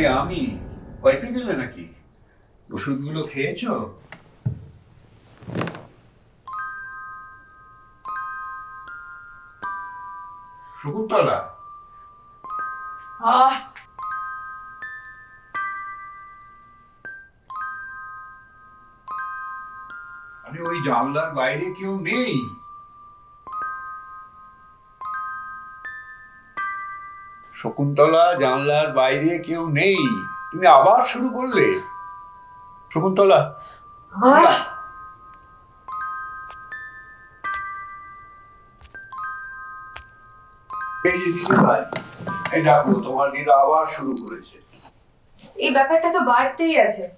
আরে আমি কয়েকটা গেলে নাকি? ওষুধগুলো খেয়েছো? শকুন্তলা আহ! আরে ওই জানলার বাইরে কেউ নেই। শকুন্তলা জানলার বাইরে কেউ নেই। তুমি আবার শুরু করলে। শকুন্তলা। এই দেখো তোমার দিদা আবার শুরু করেছে। এই ব্যাপারটা তো বাড়তেই আছে।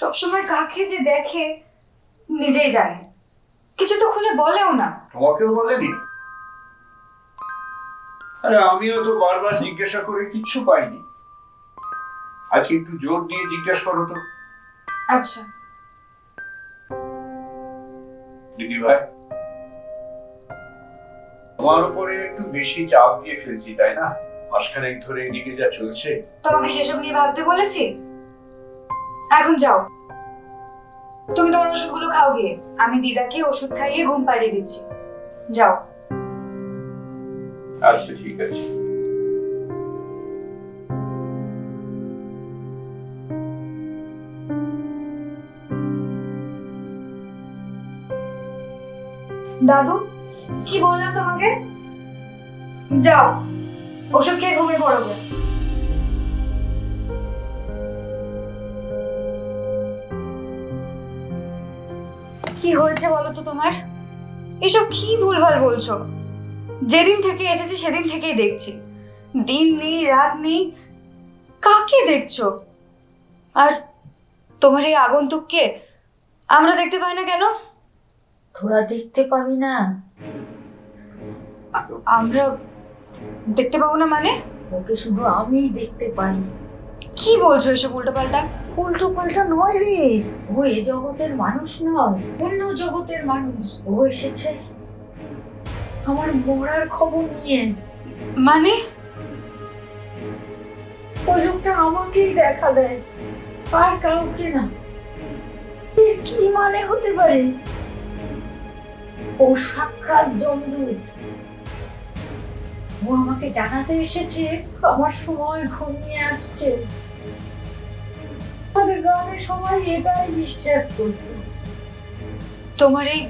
সবসময় কাকে যে দেখে নিজেই জানে। কিছু তো খুলে বলেও না। তোমাকেও বলেনি? আরে আমিও তো বারবার জিজ্ঞাসা করে কিচ্ছু পাইনি। আজকে একটু জোর দিয়ে জিজ্ঞেস করো তো। আচ্ছা। দিদি ভাই তোমার উপরে একটু বেশি চাপ দিয়ে ফেলছি তাই না? মাসখানেক ধরে এদিকে যা চলছে। তোমাকে সেসব নিয়ে ভাবতে বলেছি? এখন যাও। তুমি তোমার ওষুধগুলো খাও গিয়ে। আমি দিদাকে ওষুধ খাইয়ে ঘুম পাড়িয়ে দিচ্ছি। যাও। আচ্ছা ঠিক আছে। দাদু, কি বললাম তোমাকে? যাও, ওষুধ খেয়ে ঘুমিয়ে পড়বে কি হয়েছে বলো তো তোমার? এসব কি ভুলভাল বলছো? যেদিন থেকে এসেছি সেদিন থেকেই দেখছি। দিন নেই রাত নেই কাকে দেখছ? আর তোমার এই আগন্তুককে আমরা দেখতে পাই না কেন? তোরা দেখতে পাবি না। আমরা দেখতে পাবো না মানে? ওকে শুধু আমিই দেখতে পাই। কি বলছো এসব উল্টোপাল্টা? উল্টো পাল্টা নয় রে। ও এ জগতের মানুষ নয় অন্য জগতের মানুষ। ও এসেছে। আমার মরার খবর নিয়ে। মানে? ওই লোকটা আমাকেই দেখা দেয় আর কাউকে না। এর কি মানে হতে পারে? ও সাক্ষাৎ জমদূত ও আমাকে জানাতে এসেছে আমার সময় ঘনিয়ে আসছে। আমাদের গ্রামের সবাই এটাই বিশ্বাস করত তোমার এই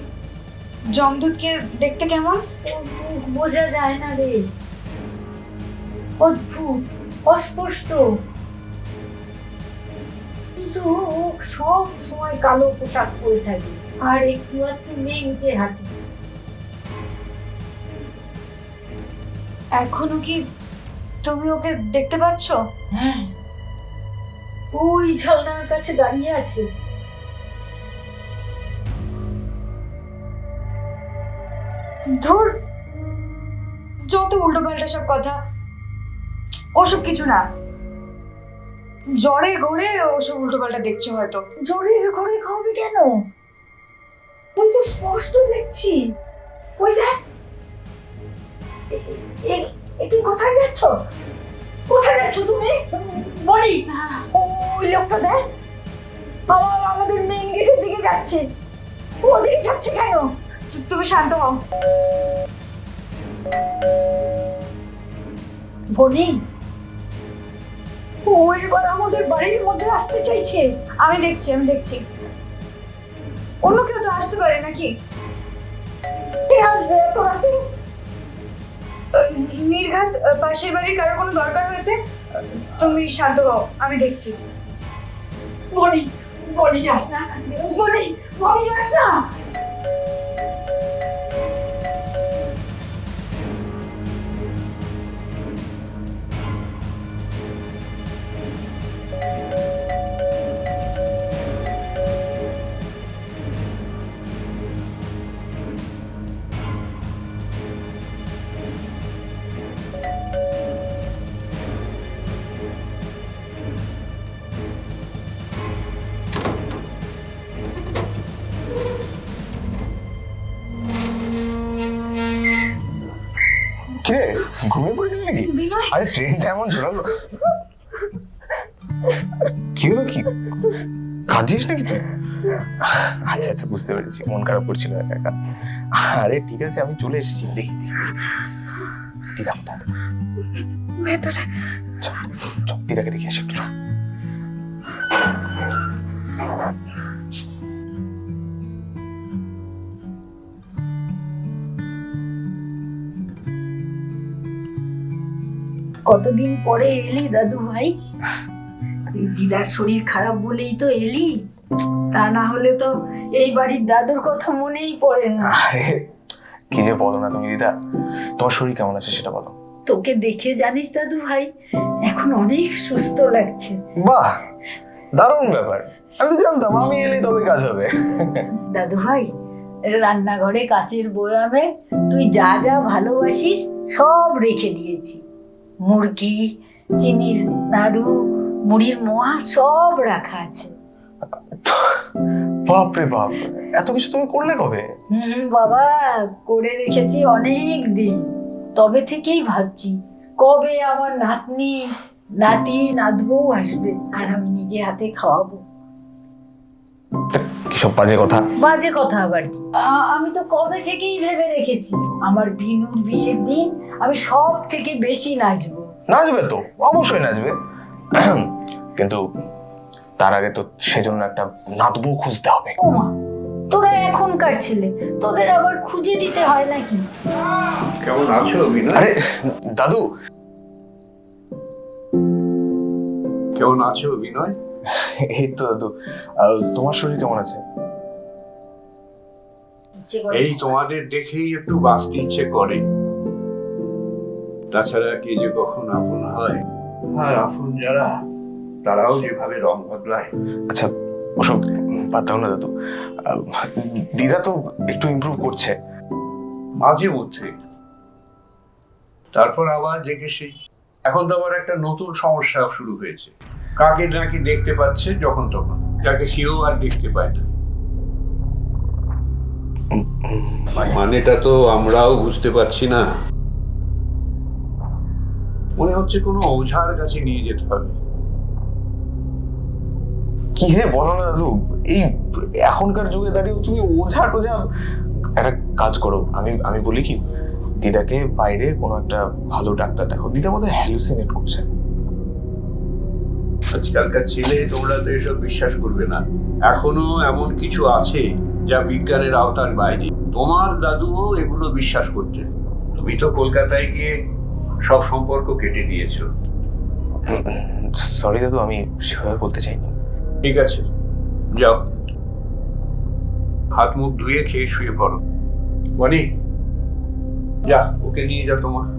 জমদূতকে দেখতে কেমন? বোঝা যায় না রে। অদ্ভুত অস্পষ্ট। কিন্তু সব সময় কালো পোশাক পরে থাকে আর একটু একটু নেংচে হাঁটে এখনও কি তুমি ওকে দেখতে পাচ্ছ? হ্যাঁ। ওই ঝর্ণার কাছে দাঁড়িয়ে আছে। ধুর যত উল্টোপাল্টা সব কথা ওসব কিছু না। জ্বরের ঘরে ওসব উল্টোপাল্টা দেখছ হয়তো। জ্বরের ঘরে খাবি কেন? ওই তো স্পষ্ট দেখছি। ওই দেখ। এ- এ- এ কোথায় যাচ্ছ? কোথায় যাচ্ছ তুমি? বলি ওই লোকটা দেখ। আমার আমাদের মেন গেটের দিকে যাচ্ছে। ওদিকে যাচ্ছে কেন? তুমি শান্ত হও। বনি ও এবার আমাদের বাড়ির মধ্যে আসতে চাইছে। আমি দেখছি আমি দেখছি। অন্য কেউ তো আসতে পারে নাকি? কে আসবে এত রাতে? নির্ঘাত পাশের বাড়ির কারোর কোনো দরকার হয়েছে? তুমি শান্ত হও আমি দেখছি। বনি বনি যাস না। বনি বনি যাস না। আরে ট্রেনটা এমন ঝোলালো কি হলো কি কাঁদছিস নাকি তুই আচ্ছা আচ্ছা বুঝতে পেরেছি মন খারাপ করছিল একা একা আরে ঠিক আছে আমি চলে এসেছি দেখি দেখি কোথায় ভেতরে চল চল দিদাকে দেখে আসি একটু চল কতদিন পরে এলি দাদু ভাই? দিদার শরীর খারাপ বলেই তো এলি। তা না হলে তো এই বাড়ির দাদুর কথা মনেই পড়ে না। কি যে বলো না তুমি দিদা। তোমার শরীর কেমন আছে সেটা বলো। তোকে দেখে জানিস দাদু ভাই এখন অনেক সুস্থ লাগছে। বাহ দারুণ ব্যাপার। আমি তো জানতাম আমি এলেই তবে কাজ হবে। দাদু ভাই রান্নাঘরে কাচের বয়ামে তুই যা যা ভালোবাসিস সব রেখে দিয়েছি। মুরগি চিনির নাড়ু মুড়ির মোয়া সব রাখা আছে। বাপ রে বাপ এত কিছু তুমি করলে কবে? হুম বাবা করে রেখেছি অনেক দিন। তবে থেকেই ভাবছি কবে আমার নাতনি নাতি নাতবউ আসবে আর আমি নিজে হাতে খাওয়াবো। কিসব বাজে কথা? বাজে কথা আবার। কি আ- আমি তো কবে থেকেই ভেবে রেখেছি। আমার বিনুর বিয়ের দিন আমি সব থেকে বেশি নাচবো। নাচবে তো অবশ্যই নাচবে। কিন্তু তার আগে তো সেজন্য একটা নাতবউ খুঁজতে হবে। ওমা তোরা এখনকার ছেলে তোদের আবার খুঁজে দিতে হয় নাকি? কেমন আছো বিনয়? আরে দাদু। কেমন আছো বিনয়? এই তো দাদু। তোমার শরীর কেমন আছে? এই তোমাদের দেখেই একটু বাঁচতে ইচ্ছে করে। তাছাড়া কে যে কখন আপন হয় আর আপন যারা তারাও যেভাবে রং বদলায়। আচ্ছা ওসব বাদ দাও না দাদু। দিদা তো একটু ইমপ্রুভ করছে। মাঝে মধ্যে। তারপর আবার সেই এখন তো আবার একটা নতুন সমস্যা শুরু হয়েছে। কাকে নাকি দেখতে পাচ্ছে যখন তখন? যাকে সেও আর দেখতে পায় না। মানে মানেটা তো আমরাও বুঝতে পারছি না। মনে হচ্ছে কোনো ওঝার কাছে নিয়ে যেতে হবে। কি যে বলো না দাদু, এই এখনকার যুগে দাঁড়িয়ে তুমি ওঝা টোঝা একটা কাজ করো। আমি আমি বলি কি, দিদাকে বাইরে কোনো একটা ভালো ডাক্তার দেখো দিদা বোধহয় হ্যালুসিনেট করছে। আজকালকার ছেলে তোমরা তো এসব বিশ্বাস করবে না। এখনও এমন কিছু আছে যা বিজ্ঞানের আওতার বাইরে। তোমার দাদুও এগুলো বিশ্বাস করতেন তুমি তো কলকাতায় গিয়ে সব সম্পর্ক কেটে দিয়েছ সরি দাদু আমি সেভাবে বলতে চাইনি। ঠিক আছে যাও। হাত মুখ ধুয়ে খেয়ে শুয়ে পড়ো। বনি যা ওকে নিয়ে যা তোমার।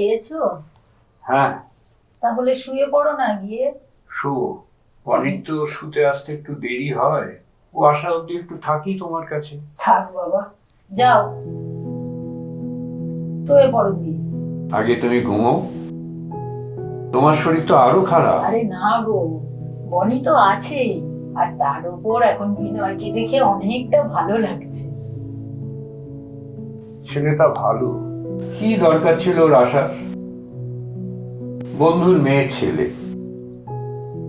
খেয়েছো? হ্যাঁ। তাহলে শুয়ে পড়ো না গিয়ে। শো অনেক তো শুতে আসতে একটু দেরি হয়। ও আসা অব্দি একটু থাকি তোমার কাছে। থাক বাবা যাও। শুয়ে পড়ো গিয়ে। আগে তুমি ঘুমো। তোমার শরীর তো আরও খারাপ। আরে না গো বনি তো আছে। আর তার উপর এখন বিনয়কে দেখে অনেকটা ভালো লাগছে। ছেলেটা ভালো। কি দরকার ছিল ওর আসার? বন্ধুর মেয়ের ছেলে।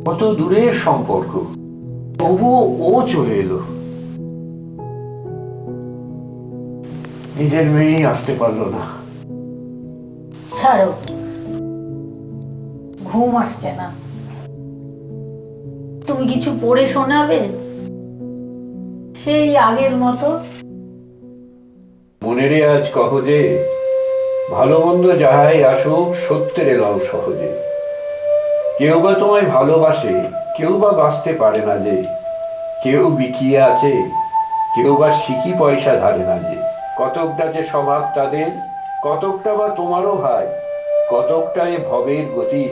কত দূরের সম্পর্ক। তবুও ও চলে এলো। নিজের মেয়েই আসতে পারল না। ছাড়ো। ঘুম আসছে না। তুমি কিছু পড়ে শোনাবে? সেই আগের মতো। মনে রে আজ কহ যে ভালো মন্দ যাহাই আসুক, সত্যের এলাও সহজে। কেউ বা তোমায় ভালোবাসে, কেউ বা বাঁচতে পারে না যে। কেউ বিকিয়ে আছে, কেউ বা শিখি পয়সা ধারে না যে। কতকটা যে স্বভাব তাদের, কতকটা বা তোমারও ভাই, কতকটা এ ভবের গতি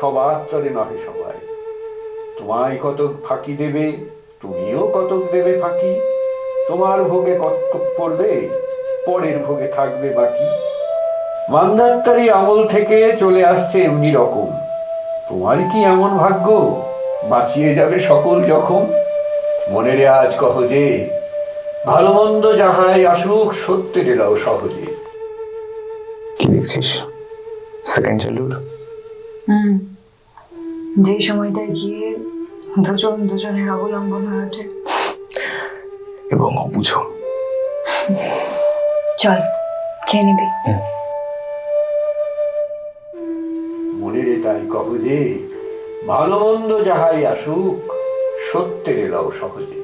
সবার তরে নহে সবাই। তোমায় কতক ফাঁকি দেবে, তুমিও কতক দেবে ফাঁকি। তোমার ভোগে কতক পড়বে, পরের ভোগে থাকবে বাকি। মান্ধাত্তারি আমল থেকে চলে আসছে এমনি রকম। তোমার কি এমন ভাগ্য? বাঁচিয়ে যাবে সকল জখম? মনের আজ কহ যে ভালো মন্দ যাহাই আসুক সত্যের এলাও সহজে। কি দেখছিস? সেকেন্ড চাইল্ডহুড হুম। যে সময়টায় গিয়ে দুজন দুজনের অবলম্বন হয়ে ওঠে এবং অবুঝো। চল খেয়ে নিবি। মনের তাই কহ যে ভালো মন্দ যাহাই আসুক সত্যের এলাও সহজে।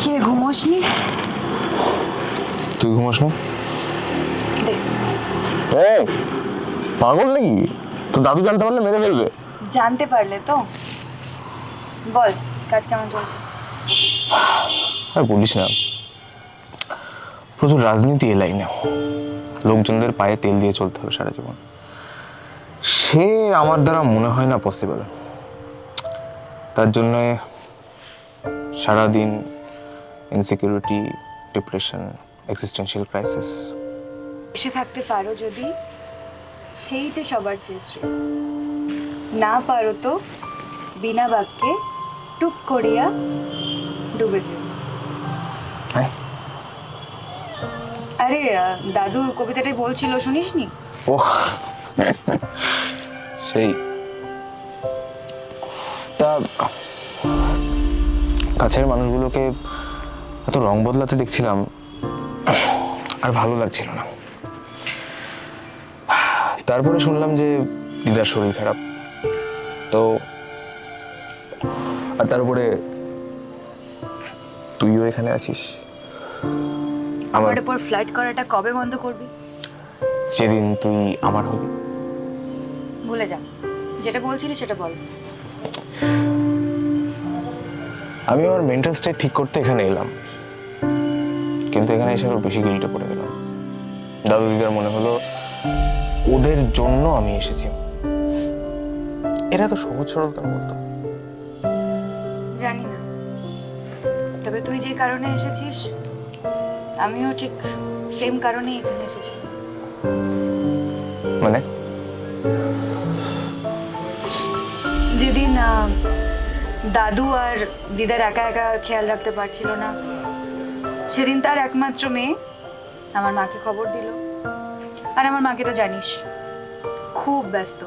কে ঘুমোসনি? তুই ঘুমাস না? এই, পাগল নাকি? তো দাদু জানতে পারলে মেরে ফেলবে? জানতে পারলে তো। বল কাজ কেমন চলছে? আর বলিস না। প্রচুর রাজনীতি এ লাইনে। লোকজনদের পায়ে তেল দিয়ে চলতে হবে সারা জীবন। সে আমার দ্বারা মনে হয় না পসিবল তার জন্য সারাদিন ইনসিকিউরিটি ডিপ্রেশন এক্সিস্টেন্সিয়াল ক্রাইসিস এসে থাকতে পারো যদি। সেইটা সবার চেয়ে শ্রেয়। না পারো তো বিনা বাক্যে টুক করিয়া ডুবে যেও। হ্যাঁ। আরে দাদুর কবিতাটাই বলছিল শুনিসনি? ও সেই। তা কাছের মানুষগুলোকে এত রং বদলাতে দেখছিলাম আর ভালো লাগছিল না। তারপরে শুনলাম যে দিদার শরীর খারাপ। তো আর তারপরে তুইও এখানে আছিস। আমার উপর ফ্লাইট করাটা কবে বন্ধ করবি? যেদিন তুই আমার হবি। ভুলে যা। যেটা বলছিলি সেটা বল। আমি আমার মেন্টাল স্টেট ঠিক করতে এখানে এলাম। কিন্তু এখানে এসে আরও বেশি গিল্টে পড়ে গেলাম। দাদু দিদার মনে হলো ওদের জন্য আমি এসেছি। এরা তো সহজ সরলতার মতো জানি না। তবে তুই যে কারণে এসেছিস আমিও ঠিক সেম কারণেই এখানে এসেছি। মানে? যেদিন দাদু আর দিদার একা একা খেয়াল রাখতে পারছিল না সেদিন তার একমাত্র মেয়ে আমার মাকে খবর দিল। আর আমার মাকে তো জানিস। খুব ব্যস্ত।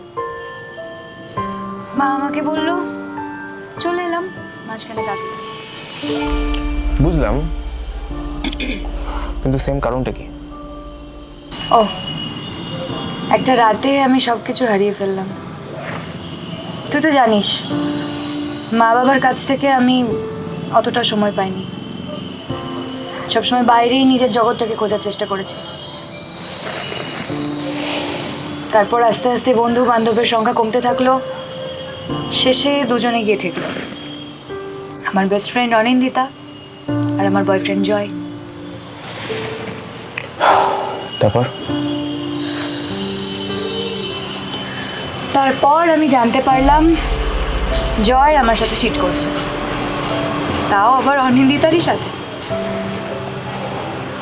মা আমাকে বলল চলে এলাম মাঝখানে কাকে বুঝলাম। কিন্তু সেম কারণটা কি? ও একটা রাতে আমি সব কিছু হারিয়ে ফেললাম। তুই তো জানিস মা বাবার কাছ থেকে আমি অতটা সময় পাইনি। সবসময় বাইরেই নিজের জগৎটাকে খোঁজার চেষ্টা করেছি। তারপর আস্তে আস্তে বন্ধু বান্ধবের সংখ্যা কমতে থাকল। শেষে দুজনে গিয়ে ঠেকলো। আমার বেস্ট ফ্রেন্ড অনিন্দিতা আর আমার বয়ফ্রেন্ড জয়। তারপর? তারপর আমি জানতে পারলাম জয় আমার সাথে চিট করছে। তাও আবার অনিন্দিতারই সাথে।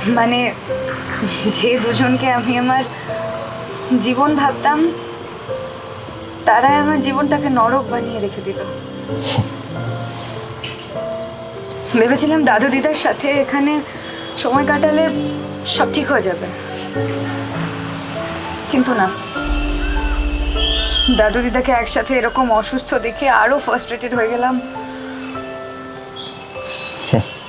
মানে যে দুজনকে আমি আমার জীবন ভাবতাম, তারাই আমার জীবনটাকে নরক বানিয়ে রেখে দিল। ভেবেছিলাম দাদু দিদার সাথে এখানে সময় কাটালে সব ঠিক হয়ে যাবে। কিন্তু না। দাদু দিদাকে একসাথে এরকম অসুস্থ দেখে আরও ফার্স্ট্রেটেড হয়ে গেলাম।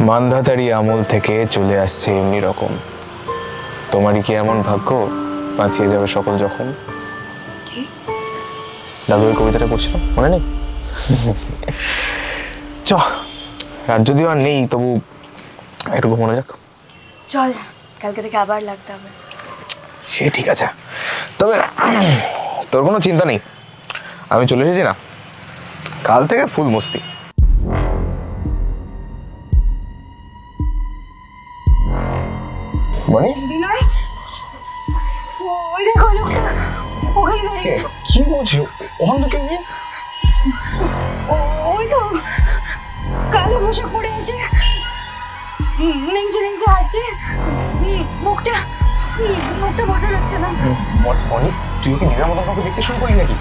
মান্ধাতারি আমল থেকে চলে আসছে এমনি রকম। তোমারই কি এমন ভাগ্য? বাঁচিয়ে যাবে সকল যখন। দাদু ওই কবিতাটা পড়ছিলাম মনে নেই? চ রাত যদিও আর নেই তবু একটু ঘুমানো যাক। চল কালকে থেকে আবার লাগতে হবে। সে ঠিক আছে। তবে তোর কোনো চিন্তা নেই। আমি চলে এসেছি না। কাল থেকে ফুল মস্তি। মানে? ওই দেখো লোকটা। ওখানে দাঁড়িয়ে। কি? বলছো? ওখান থেকে নিয়ে? ও- ওই তো। কালো পোশাক পরে আছে। নেংচে নেংচে হাঁটছে। মুখটা মুখটা বোঝা যাচ্ছে না। অনেক তুই ওকে দিদার মতন কাউকে দেখতে শুরু করলি নাকি?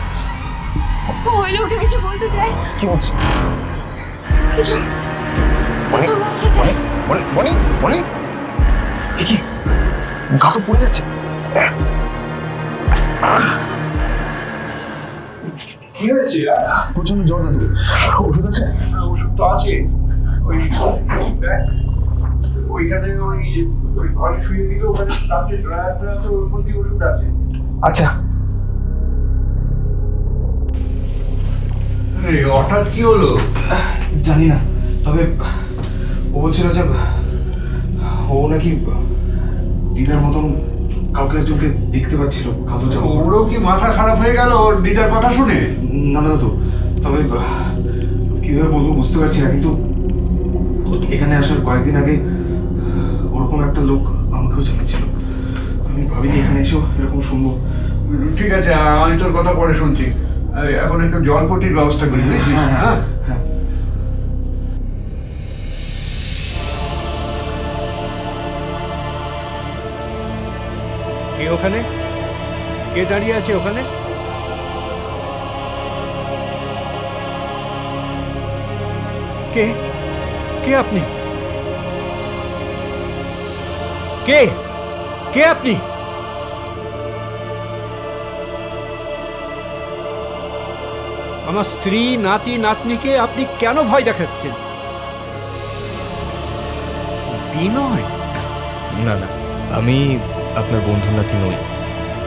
ওই লোকটা কিছু বলতে চায়। কি বলছিস কিছু অনেক অনেক অনেক অনেক কি? গা তো পড়ে যাচ্ছে। কি হয়েছে? প্রচণ্ড জ্বর দাদু ওষুধ আছে? ওষুধ তো আছে। ওই ওইখানে ওই ওই ঘরে শুয়ে দিকে ওখানে রাত্রে ড্রায়ার ড্রায়ার তো ওর মধ্যে ওষুধ আছে। আচ্ছা। হঠাৎ কি হলো? জানি না তবে ও বলছিল যে ও নাকি দিদার মতন কাউকে একজনকে দেখতে পাচ্ছিল কালো জামা। ওরও কি মাথা খারাপ হয়ে গেল? ওর দিদার কথা শুনে? না না তো তবে কীভাবে বলব বুঝতে পারছি না কিন্তু এখানে আসার কয়েকদিন আগে ওরকম একটা লোক আমাকেও জানাচ্ছিল আমি ভাবিনি এখানে এসেও এরকম শুনব। ঠিক আছে আমি তোর কথা পরে শুনছি। এখন একটু জলপটির ব্যবস্থা করি বুঝেছিস? হ্যাঁ, কে ওখানে? কে দাঁড়িয়ে আছে ওখানে? কে? কে আপনি? কে? কে আপনি? আমার স্ত্রী, নাতি, নাতনিকে আপনি কেন ভয় দেখাচ্ছেন? বিনয়? না না, আমি আপনার বন্ধু নাতি নই।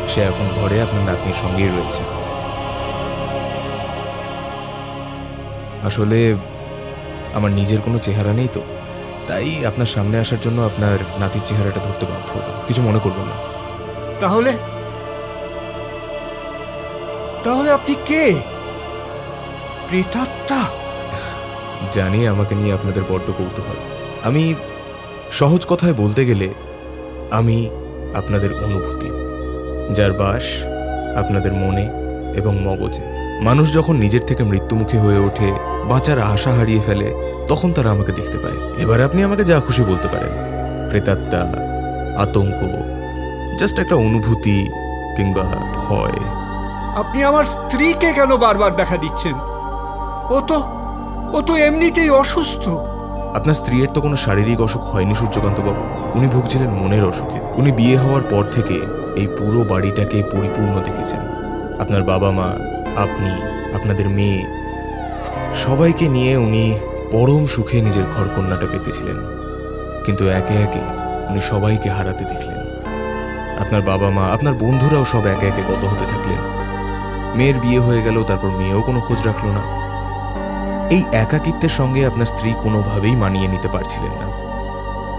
সে এখন ঘরে আপনার নাতনির সঙ্গেই রয়েছে। আসলে আমার নিজের কোনো চেহারা নেই তো। তাই আপনার সামনে আসার জন্য আপনার নাতির চেহারাটা ধরতে বাধ্য হলাম। কিছু মনে করবেন না। তাহলে? তাহলে আপনি কে? প্রেতাত্মা? জানি আমাকে নিয়ে আপনাদের বড্ড কৌতূহল। আমি সহজ কথায় বলতে গেলে আমি আপনাদের অনুভূতি যার বাস আপনাদের মনে এবং মগজে। মানুষ যখন নিজের থেকে মৃত্যুমুখী হয়ে ওঠে বাঁচার আশা হারিয়ে ফেলে তখন তারা আমাকে দেখতে পায়। এবার আপনি আমাকে যা খুশি বলতে পারেন। প্রেতাত্মা আতঙ্ক জাস্ট একটা অনুভূতি কিংবা ভয়। আপনি আমার স্ত্রীকে কেন বারবার দেখা দিচ্ছেন? ও তো ও তো এমনিতেই অসুস্থ। আপনার স্ত্রীর তো কোনো শারীরিক অসুখ হয়নি সূর্যকান্ত বাবু উনি ভুগছিলেন মনের অসুখে। উনি বিয়ে হওয়ার পর থেকে এই পুরো বাড়িটাকে পরিপূর্ণ দেখেছেন। আপনার বাবা মা, আপনি, আপনাদের মেয়ে, সবাইকে নিয়ে উনি পরম সুখে নিজের ঘরকন্যাটা পেতেছিলেন। কিন্তু একে একে উনি সবাইকে হারাতে দেখলেন। আপনার বাবা মা, আপনার বন্ধুরাও সব একে একে গত হতে থাকলেন। মেয়ের বিয়ে হয়ে গেল, তারপর মেয়েও কোনো খোঁজ রাখল না। এই একাকিত্বের সঙ্গে আপনার স্ত্রী কোনোভাবেই মানিয়ে নিতে পারছিলেন না।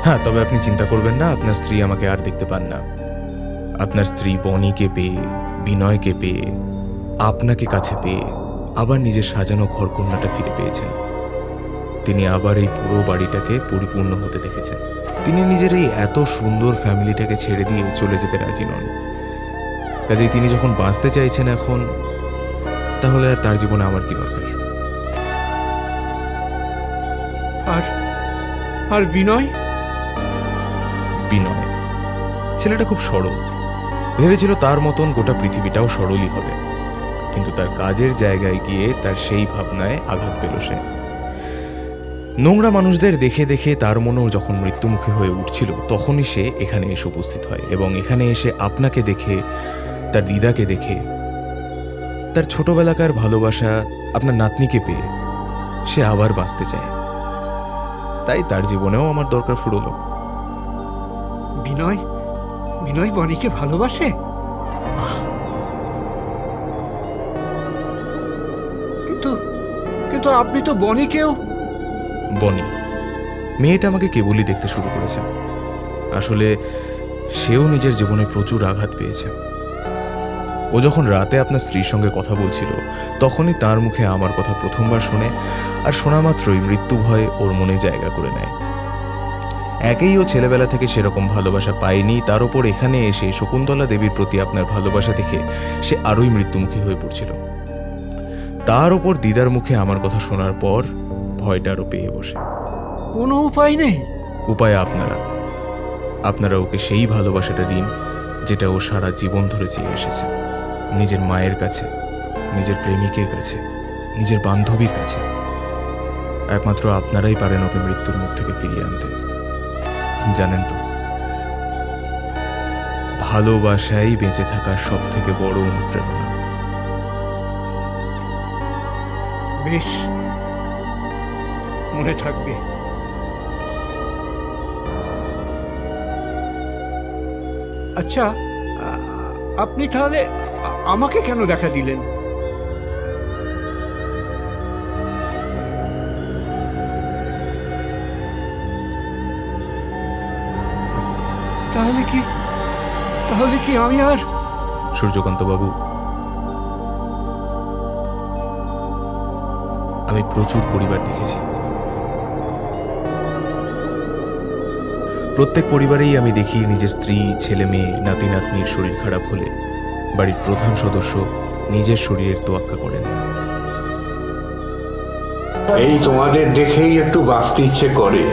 হ্যাঁ তবে আপনি চিন্তা করবেন না, আপনার স্ত্রী আমাকে আর দেখতে পান না। আপনার স্ত্রী বনিকে পেয়ে, বিনয়কে পেয়ে, আপনাকে কাছে পেয়ে, আবার নিজের সাজানো ঘর ঘরকন্যাটা ফিরে পেয়েছেন। তিনি আবার এই পুরো বাড়িটাকে পরিপূর্ণ হতে দেখেছেন। তিনি নিজের এই এত সুন্দর ফ্যামিলিটাকে ছেড়ে দিয়ে চলে যেতে রাজি নন। কাজেই তিনি যখন বাঁচতে চাইছেন এখন, তাহলে আর তার জীবনে আমার কি দরকার? আর আর বিনয়? বিনয়। ছেলেটা খুব সরল। ভেবেছিল তার মতন গোটা পৃথিবীটাও সরলই হবে। কিন্তু তার কাজের জায়গায় গিয়ে তার সেই ভাবনায় আঘাত পেল সে। নোংরা মানুষদের দেখে দেখে তার মনেও যখন মৃত্যুমুখী হয়ে উঠছিল, তখনই সে এখানে এসে উপস্থিত হয় এবং এখানে এসে আপনাকে দেখে, তার দিদাকে দেখে, তার ছোটবেলাকার ভালোবাসা আপনার নাতনিকে পেয়ে সে আবার বাঁচতে চায়। তাই তার জীবনেও আমার দরকার ফুরলো। বিনয় বিনয় বনিকে ভালোবাসে? কিন্তু কিন্তু আপনি তো বনিকেও বনি, মেয়েটা আমাকে কেবলই দেখতে শুরু করেছে। আসলে সেও নিজের জীবনে প্রচুর আঘাত পেয়েছে। ও যখন রাতে আপনার স্ত্রীর সঙ্গে কথা বলছিল, তখনই তার মুখে আমার কথা প্রথমবার শোনে, আর শোনা মাত্রই মৃত্যু ভয় ওর মনে জায়গা করে নেয়। একেই ও ছেলেবেলা থেকে সেরকম ভালোবাসা পায়নি তার ওপর এখানে এসে শকুন্তলা দেবীর প্রতি আপনার ভালোবাসা দেখে সে আরোই মৃত্যুমুখী হয়ে পড়ছিল। তার ওপর দিদার মুখে আমার কথা শোনার পর ভয়টা আরও পেয়ে বসে। কোনো উপায় নেই। উপায় আপনারা। আপনারা ওকে সেই ভালোবাসাটা দিন যেটা ও সারা জীবন ধরে চেয়ে এসেছে। নিজের মায়ের কাছে নিজের প্রেমিকের কাছে নিজের বান্ধবীর কাছে। একমাত্র আপনারাই পারেন ওকে মৃত্যুর মুখ থেকে ফিরিয়ে আনতে। জানেন তো? ভালোবাসাই বেঁচে থাকার সব থেকে বড় অনুপ্রেরণা। বেশ। মনে থাকবে। আচ্ছা আপনি তাহলে আমাকে কেন দেখা দিলেন? কি তাহলে কি আমি আর সূর্যকান্ত বাবু আমি প্রচুর পরিবার দেখেছি। প্রত্যেক পরিবারেই আমি দেখি নিজের স্ত্রী ছেলে মেয়ে নাতি নাতনির শরীর খারাপ হলে বাড়ির প্রধান সদস্য নিজের শরীরের তোয়াক্কা করেন না। এই তোমাদের দেখেই একটু বাঁচতে ইচ্ছে করে।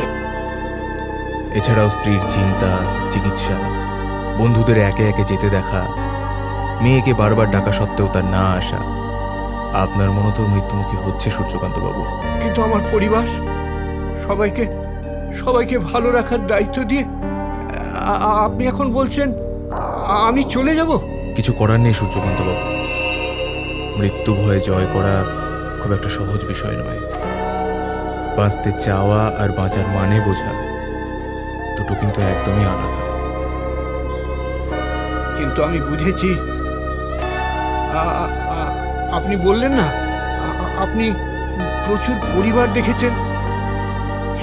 এছাড়াও স্ত্রীর চিন্তা চিকিৎসা বন্ধুদের একে একে যেতে দেখা মেয়েকে বারবার ডাকা সত্ত্বেও তার না আসা। আপনার মনে তো মৃত্যুমুখী হচ্ছে সূর্যকান্ত বাবু কিন্তু আমার পরিবার সবাইকে সবাইকে ভালো রাখার দায়িত্ব দিয়ে আপনি এখন বলছেন আমি চলে যাব? কিছু করার নেই সূর্যকান্ত বাবু মৃত্যু ভয়ে জয় করা খুব একটা সহজ বিষয় নয়। বাঁচতে চাওয়া আর বাঁচার মানে বোঝা। দুটো কিন্তু একদমই আলাদা। কিন্তু আমি বুঝেছি। আপনি বললেন না আপনি প্রচুর পরিবার দেখেছেন।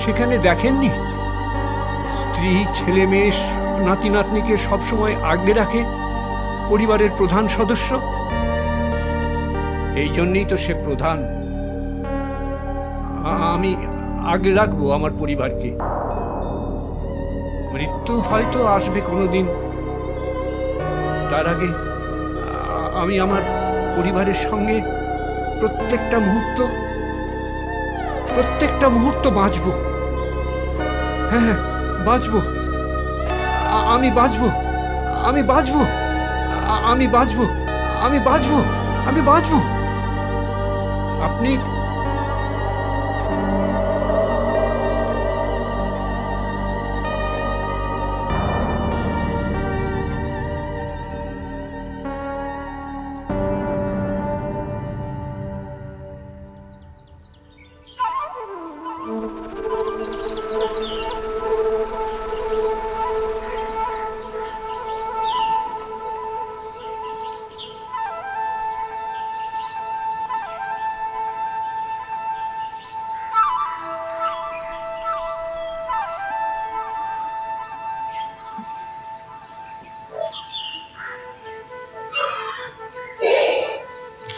সেখানে দেখেননি? স্ত্রী, ছেলে, মেয়ে, নাতি, নাতনিকে সবসময় আগলে রাখে পরিবারের প্রধান সদস্য? এই জন্যই তো সে প্রধান। আমি আগলে রাখব আমার পরিবারকে। মৃত্যু হয়তো আসবে কোনোদিন। তার আগে আমি আমার পরিবারের সঙ্গে প্রত্যেকটা মুহূর্ত প্রত্যেকটা মুহূর্ত বাঁচব। হ্যাঁ হ্যাঁ বাঁচব। আমি বাঁচব। আমি বাঁচব। আমি বাঁচব। আমি বাঁচব। আমি বাঁচব। আপনি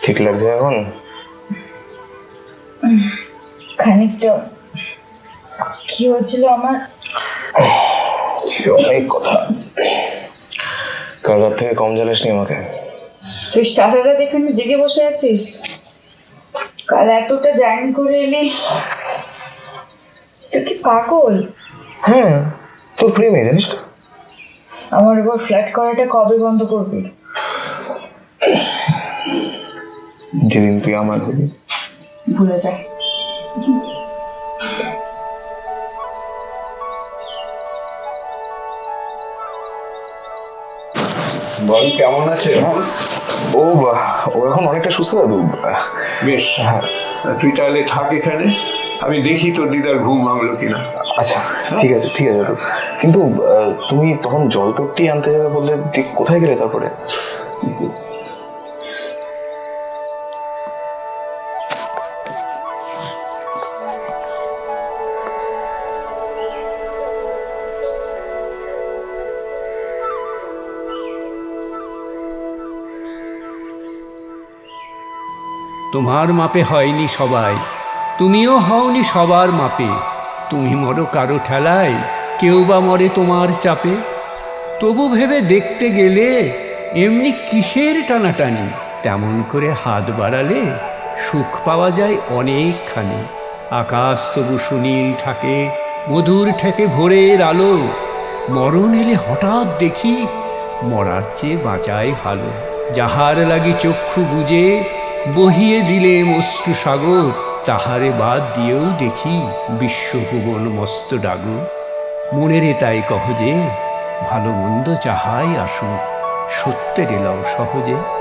ঠিক লাগছে এখন? খানিকটা কি হয়েছিল আমার? অনেক কথা। কাল রাত থেকে কম জ্বালাসনি আমাকে। তুই স্টার্টারটা দেখে নি জেগে বসে আছিস? কাল এতটা জার্নি করে এলি। তুই কি পাগল? হ্যাঁ তোর প্রেমে জানিস তো। আমার উপর ফ্ল্যাট করাটা কবে বন্ধ করবি? যেদিন তুই আমার হবি। ভুলে যায় বল কেমন আছে? ও বাহ, ও এখন অনেকটা সুস্থ দাদু বেশ। তুই তাহলে থাক এখানে। আমি দেখি তোর দিদার ঘুম ভাঙলো কিনা। আচ্ছা ঠিক আছে ঠিক আছে দাদু কিন্তু তুমি তখন জলপট্টি আনতে যাবে বললে কোথায় গেলে তারপরে? তোমার মাপে হয়নি সবাই। তুমিও হওনি সবার মাপে। তুমি মরো কারও ঠেলায়, কেউ বা মরে তোমার চাপে। তবু ভেবে দেখতে গেলে এমনি কিসের টানাটানি? তেমন করে হাত বাড়ালে সুখ পাওয়া যায় অনেকখানি। আকাশ তবু সুনীল থাকে, মধুর ঠেকে ভোরের আলো। মরণ এলে হঠাৎ দেখি মরার চেয়ে বাঁচাই ভালো। যাহার লাগি চক্ষু বুঝে বহিয়ে দিলে মস্ত্র সাগর, তাহারে বাদ দিয়েও দেখি বিশ্বভুবন মস্ত ডাগু। মনেরে তাই কহ যে, ভালো মন্দ যাহাই আসুক, সত্যের এলাও সহজে।